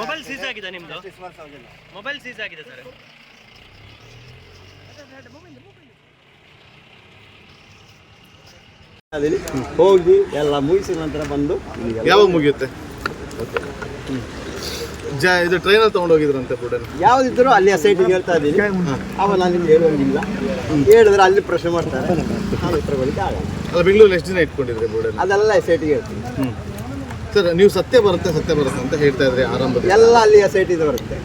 Mobile seize ಆಗಿದೆ ನಿಮ್ದು? Mobile seize ಆಗಿದೆ ಸರ್ ಹೋಗಿ ಎಲ್ಲ ಮುಗಿಸಿದ ನಂತರ ಬಂದು ಯಾವಾಗ ಮುಗಿಯುತ್ತೆ? ಜ ಇದು ಟ್ರೈನಲ್ಲಿ ತೊಗೊಂಡೋಗಿದ್ರಂತೆ ಕೂಡ. ಯಾವ್ದಿದ್ರು ಅಲ್ಲಿ ಸೈಟಿಗೆ ಹೇಳ್ತಾ ಇದ್ದೀನಿ. ಅವ ನಾನು ನಿಮ್ಗೆ ಹೇಳುವಂಗಿಲ್ಲ. ಹೇಳಿದ್ರೆ ಅಲ್ಲಿ ಪ್ರಶ್ನೆ ಮಾಡ್ತಾರೆ. ನಾನು ಉತ್ತರ ಕೊಡಲಿಕ್ಕೆ ಆಗಲ್ಲ. ಅಲ್ಲ ಬೆಂಗಳೂರಲ್ಲಿ ಎಷ್ಟು ದಿನ ಇಟ್ಕೊಂಡಿದ್ರೆ ಫುಡನ್ನು ಅದೆಲ್ಲ ಸೈಟಿಗೆ ಹೇಳ್ತೀನಿ ಸರ್ ನೀವು ಸತ್ಯ ಬರುತ್ತೆ ಸತ್ಯ ಬರುತ್ತೆ ಅಂತ ಹೇಳ್ತಾ ಇದ್ರಿ ಆರಂಭದಲ್ಲಿ. ಎಲ್ಲ ಅಲ್ಲಿ ಸೈಟಿಂದ ಬರುತ್ತೆ.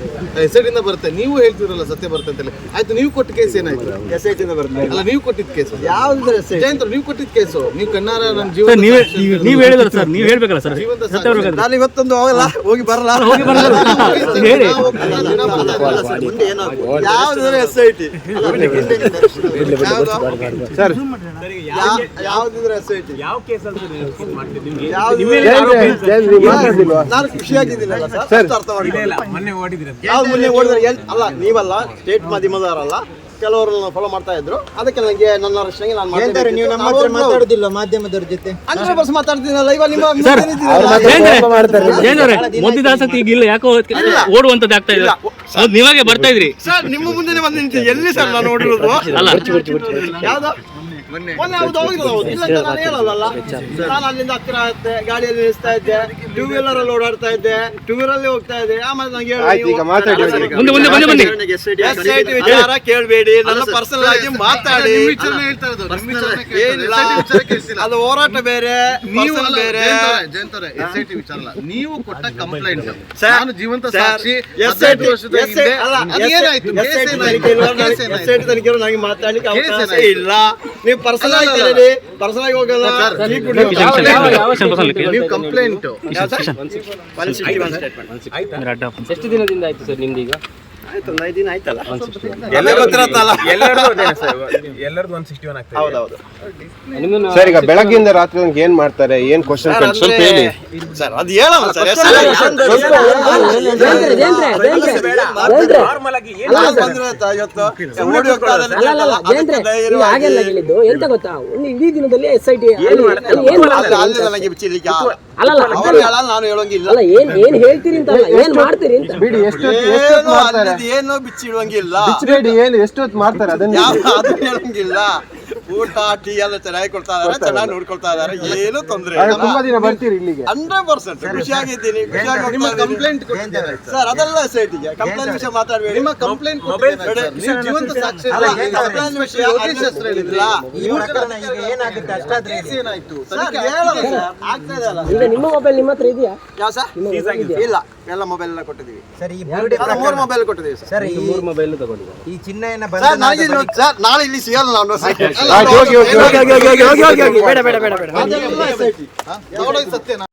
ಹೆಸರಿನಿಂದ ಬರುತ್ತೆ. ನೀವು ಹೇಳ್ತಿರಲ್ಲ ಸತ್ಯ ಬರುತ್ತೆ ಅಂತೇಳಿ. ಆಯ್ತು ನೀವು ಕೊಟ್ಟ ಕೇಸ್ ಏನಾಯ್ತು? ಎಸ್ ಐಟಿಂದ ಬರುತ್ತೆ. ಅಲ್ಲ ನೀವು ಕೊಟ್ಟಿದ್ದ ಕೇಸ್ ಯಾವ್ದು ಎಸ್ ಜಯಂತ್ರ ಜಯಂತ್ ನೀವು ಕೊಟ್ಟಿದ್ದ ಕೇಸು ನೀವು ಕಣ್ಣಾರ ನನ್ನ ಸರ್ ಜೀವನ ನೀವೇ ಹೇಳಿದ್ರೆ ಹೇಳಿದ್ರ ಸರ್ ನೀವು ಹೇಳ್ಬೇಕಲ್ಲ ಸರ್. ಜೀವಂತ ನಾನು ಇವತ್ತೊಂದು ಹೋಗಲ್ಲ ಹೋಗಿ ಬರಲ್ಲ. ಹೋಗಿ ಬರಲ್ಲ. ಹೇಳಿ. ಯಾವ್ದಿದ್ರೆ ಎಸ್ ಐ ಟಿ ಯಾವ್ದಿದ್ರೆ ಎಸ್ ಐ ಟಿ ನಾನು ಖುಷಿಯಾಗಿದ್ದೀನಲ್ಲ ಸರ್? ಅರ್ಥ ಅಲ್ಲ ನೀವಲ್ಲ ಸ್ಟೇಟ್ ಮಾಧ್ಯಮದವರಲ್ಲ. ಕೆಲವರು ಫಾಲೋ ಮಾಡ್ತಾ ಇದ್ರು. ಅದಕ್ಕೆ ನನಗೆ ನನ್ನ ರಕ್ಷಣೆಗೆ ನಾನು ಹೇಳ್ತಾರೆ ನೀವು ನಮ್ಮ ಹತ್ರ ಮಾತಾಡುದಿಲ್ಲ ಮಾಧ್ಯಮದವ್ರ ಜೊತೆ? ಪರ್ಸೆಂಟ್ ಮಾತಾಡ್ತೀನಲ್ಲ ಇವಾಗ ನಿಮ್ಮ ಆಸಕ್ತಿ ಈಗ ಇಲ್ಲ ಯಾಕೋ ಓಡುವಂತದ್ದು ಆಗ್ತಾ ಇಲ್ಲ. ನೀವಾಗೆ ಬರ್ತಾ ಇದ್ರಿ. ಸರ್ ನಿಮ್ಮ ಮುಂದೆ ಬಂದು ನಿಂತಿದ್ದೆ. ಎಲ್ಲಿ ಸರ್ ನಾನು ನೋಡಿರೋದು ಅಲ್ಲ. ಯಾವ್ದು? ಮೊನ್ನೆ ಹೌದು ಹೌದು ಹೌದು ಇಲ್ಲ ಅಂತ ನಾನು ಹೇಳಲ್ಲ ನಾನು ಅಲ್ಲಿಂದ ಹತ್ತಿರ ಆಗುತ್ತೆ ಗಾಡಿಯಲ್ಲಿ ನಿಲ್ಲಿಸ್ತಾ ಇದ್ದೆ ಟೂ ವೀಲರ್ ಅಲ್ಲಿ ಓಡಾಡ್ತಾ ಇದ್ದೆ ಟೂ ವೀಲರ್ ಅಲ್ಲಿ ಹೋಗ್ತಾ ಇದ್ದೆ ಆಮೇಲೆ ನಂಗೆ ಹೇಳಿ ಮುಂದೆ ಮುಂದೆ ಬನ್ನಿ ವಿಚಾರ ಕೇಳಬೇಡಿ ನನ್ನ ಪರ್ಸನಲ್ ಆಗಿ ಮಾತಾಡಿ ಏನಿಲ್ಲ. ಅದು ಹೋರಾಟ ಬೇರೆ ನೀವು ಬೇರೆ ಜಯಂತವ್ರೆ, SIT ವಿಚಾರ ಅಲ್ಲ. ನೀವು ಕೊಟ್ಟ ಕಂಪ್ಲೇಂಟ್ ಸರ್, ನಾನು ಜೀವಂತ ಸಾಕ್ಷಿ ಸಾಕ್ಷಿ ಐ ಟಿ ವರ್ಷದ ಏನಾಯ್ತು? ಕೇಸ್ ನನಗೆ- ಏನಾಯ್ತು? ತನಿಖೆ ನನಗೆ ಮಾತಾಡ್ಲಿಕ್ಕೆ ಅವಕಾಶ ಇಲ್ಲ ನೀವು ಪರ್ಸನಲ್ ಆಗಿ ಪರ್ಸನಲ್ ಆಗಿ ಹೋಗಲ್ಲ. ನೀವು ಕಂಪ್ಲೇಂಟ್ ಎಷ್ಟು ದಿನದಿಂದ ಆಯ್ತು ಸರ್ ನಿಮ್ದೀಗ ಆಯ್ತು ಒಂದು ಐದು ದಿನ ಆಯ್ತಲ್ಲ ಎಲ್ಲ ಗೊತ್ತಿರತ್ತಲ್ಲ ಎಲ್ಲರದು ಅದೇನೆ ಸರ್ ಎಲ್ಲರದು ಒನ್ ಸಿಕ್ಸ್ಟಿ ಒನ್ ಆಗ್ತದೆ ಹೌದೌದು ಸರ್ ಈಗ ಬೆಳಗ್ಗೆಯಿಂದ ರಾತ್ರಿ ತನಕ ಏನ್ ಮಾಡ್ತಾರೆ ಏನ್ ಕ್ವಶನ್ ಸ್ವಲ್ಪ ಹೇಳಿ ಸರ್ ಅದು ಹೇಳಲ್ಲ ನಾರ್ಮಲ್ ಆಗಿ ಏನ್ ಹಾಗೆಲ್ಲ ಹೇಳಿದ್ದು ಎಂತ ಗೊತ್ತಾ ಒಂದು ಇಡೀ ದಿನದಲ್ಲಿ ಎಸ್ ಐ ಟಿ ಏನ್ ಮಾಡ್ತೀರಿ ಅಲ್ಲಿ ನನಗೆ ಬಿಚ್ಚಲಿಕ್ಕೆ ಆಗಲ್ಲ. ಅಲ್ಲಲ್ಲ. ಅವ್ರು. ಹೇಳಲ್ಲ ನಾನು ಹೇಳೋಂಗಿಲ್ಲ. ಅಲ್ಲ ಏನ್ ಏನ್ ಹೇಳ್ತೀರಿ ಅಂತ ಅಲ್ಲ ಏನ್ ಮಾಡ್ತೀರಿ ಅಂತ. ಬಿಡಿ ಎಷ್ಟು ಏನು ಬಿಚ್ಚಿಡುವಂಗಿಲ್ಲ. ಬಿಚ್ಚಬೇಡಿ ಏನು ಎಷ್ಟೊತ್ತು ಮಾಡ್ತಾರೆ? ಅದನ್ನ ಯಾವ ಅದು ಹೇಳಂಗಿಲ್ಲ. ಊಟ ಟೀ ಎಲ್ಲ ಚೆನ್ನಾಗಿ ಕೊಡ್ತಾ ಇದಾರೆ ಚೆನ್ನಾಗಿ ನೋಡ್ಕೊಳ್ತಾ ಇದಾರೆ. ಏನು ತೊಂದರೆ ಇಲ್ಲ. ತುಂಬಾ ದಿನ ಬರ್ತೀರಿ ಇಲ್ಲಿಗೆ. Hundred percent. ಖುಷಿಯಾಗಿದ್ದೀನಿ ಖುಷಿಯಾಗಿ ನಿಮ್ಮ ಹೋಗ್ತಾ ಇದ್ದೀನಿ. Complaint sir. ಅದೆಲ್ಲ ಸೈಟಿಗೆ ಕಂಪ್ಲೇಂಟ್ ವಿಷಯ ಮಾತಾಡಬೇಡಿ. ನಿಮ್ಮ ಕಂಪ್ಲೇಂಟ್ ಜೀವಂತ ಸಾಕ್ಷಿ ಅಲ್ಲ. ಕಂಪ್ಲೇಂಟ್ ವಿಷಯ. ಈ ಪ್ರಕರಣ ಈಗ ಏನಾಗುತ್ತೆ? ಅಷ್ಟಾದ್ರೆ ಕೇಸ್ ಏನಾಯ್ತು? ಸರ್ ಹೇಳಲ್ಲ ಸರ್ ಆಗ್ತಾ ಇದೆ ಅಲ್ಲ ಈಗ ನಿಮ್ಮ ಮೊಬೈಲ್ ನಿಮ್ಮ ಹತ್ರ ಇದೆಯಾ? ಯಾವ ಸರ್ ಇಲ್ಲ ಎಲ್ಲ ಮೊಬೈಲ್ ಎಲ್ಲ ಕೊಟ್ಟಿದ್ದೀವಿ. ಸರ್ ಈ ಅಲ್ಲ, ಮೂರು ಮೊಬೈಲ್ ಕೊಟ್ಟಿದ್ದೀವಿ ಸರ್ ಸರ್ ಈ ಮೂರು ಮೊಬೈಲ್ ತಗೊಂಡಿದ್ದಾರೆ. ಈ ಸರ್ ನನಗೆ ಇಲ್ಲಿ- ಸರ್ ನಾಳೆ ಇಲ್ಲಿ ಸಿಗಲ್ಲ ನಾನು ಆಯ್ತು, ಹೋಗಿ, ಹೋಗಿ, ಹೋಗಿ. ಬೇಡ ಬೇಡ ಬೇಡ ಬೇಡ ತಗೊಳ್ಳೋದು ಸತ್ಯನಾ